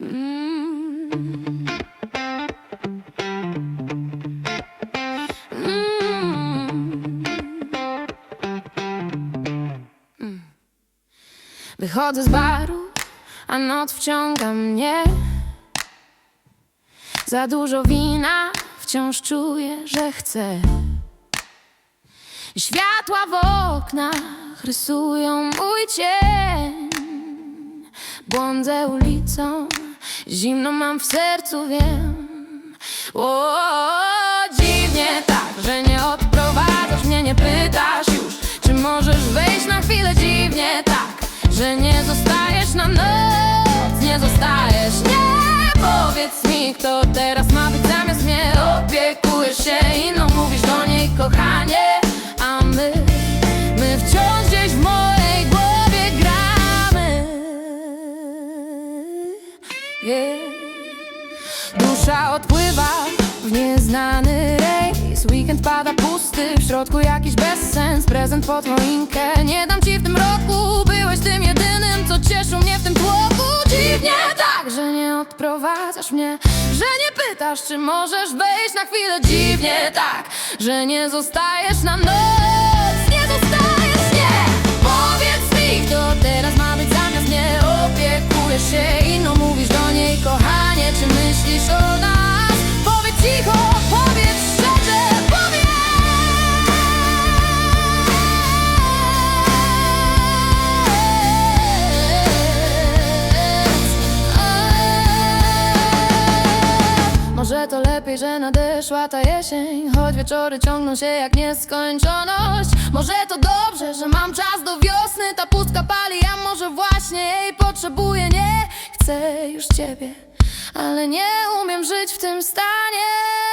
Mm. Mm. Wychodzę z baru, a noc wciąga mnie. Za dużo wina, wciąż czuję, że chcę. Światła w oknach rysują mój cień. Błądzę ulicą, zimno mam w sercu, wiem. O, dziwnie tak, że nie odprowadzasz mnie, nie pytasz już, czy możesz wejść na chwilę. Dziwnie tak, że nie zostajesz na noc, nie zostajesz. Nie powiedz mi, kto teraz ma być zamiast mnie. Opiekujesz się inną, mówisz do niej kochanie, Dusza odpływa w nieznany rejs. Weekend pada pusty, w środku jakiś bezsens. Prezent pod choinkę, nie dam ci w tym roku. Byłeś tym jedynym, co cieszył mnie w tym tłoku. Dziwnie tak, że nie odprowadzasz mnie Że nie pytasz, czy możesz wejść na chwilę. Dziwnie tak, że nie zostajesz na noc to lepiej, że nadeszła ta jesień. Choć wieczory ciągną się jak nieskończoność. Może to dobrze, że mam czas do wiosny. Ta pustka pali, a może właśnie jej potrzebuję. Nie chcę już ciebie, ale nie umiem żyć w tym stanie